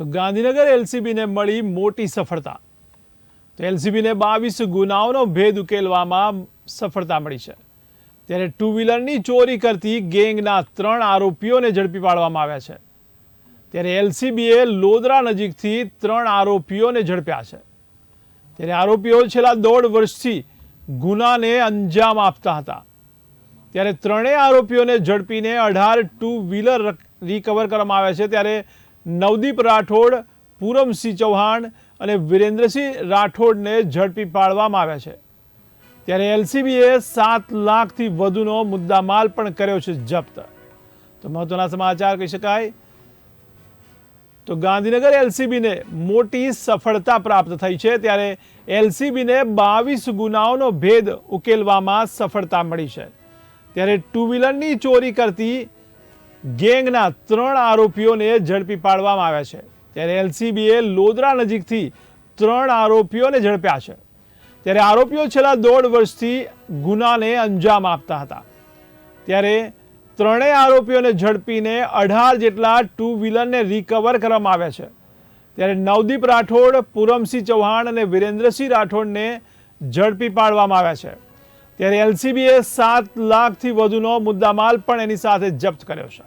તો ગાંધીનગર એલસીબીને મળી મોટી સફળતા. તો એલસીબીને બાવીસ ગુનાઓનો ભેદ ઉકેલવામાં સફળતા મળી છે. ત્યારે ટુ વ્હીલરની ચોરી કરતી ગેંગના ત્રણ આરોપીઓને ઝડપી પાડવામાં આવ્યા છે. ત્યારે એલસીબીએ લોદરા નજીકથી ત્રણ આરોપીઓને ઝડપ્યા છે. ત્યારે આરોપીઓ છેલ્લા દોઢ વર્ષથી ગુનાને અંજામ આપતા હતા. ત્યારે ત્રણેય આરોપીઓને ઝડપીને અઢાર ટુ વ્હીલર રિકવર કરવામાં આવ્યા છે. ત્યારે નવદીપ રાઠોડ, પૂરમસિંહ ચૌહાણ અને વિરેન્દ્રસિંહ રાઠોડને ઝડપી પાડવામાં આવ્યા છે. ત્યારે એલસીબીએ સાત લાખથી વધુનો મુદ્દામાલ પણ કર્યો છે જપ્ત. તો મહત્વના સમાચાર કહી શકાય. તો ગાંધીનગર એલસીબીને મોટી સફળતા પ્રાપ્ત થઈ છે. ત્યારે એલસીબીને બાવીસ ગુનાઓનો ભેદ ઉકેલવામાં સફળતા મળી છે. ત્યારે ટુ વ્હીલરની ચોરી કરતી ગેંગના ત્રણ આરોપીઓને ઝડપી પાડવામાં આવ્યા છે. ત્યારે એલસીબીએ લોદરા નજીકથી ત્રણ આરોપીઓને ઝડપ્યા છે. ત્યારે આરોપીઓ છેલ્લા દોઢ વર્ષથી ગુનાને અંજામ આપતા હતા. ત્યારે ત્રણેય આરોપીઓને ઝડપીને અઢાર જેટલા ટુ વ્હીલરને રિકવર કરવામાં આવ્યા છે. ત્યારે નવદીપ રાઠોડ, પૂરમસિંહ ચૌહાણ અને વિરેન્દ્રસિંહ રાઠોડને ઝડપી પાડવામાં આવ્યા છે. ત્યારે એલસીબીએ સાત લાખથી વધુનો મુદ્દામાલ પણ એની સાથે જપ્ત કર્યો છે.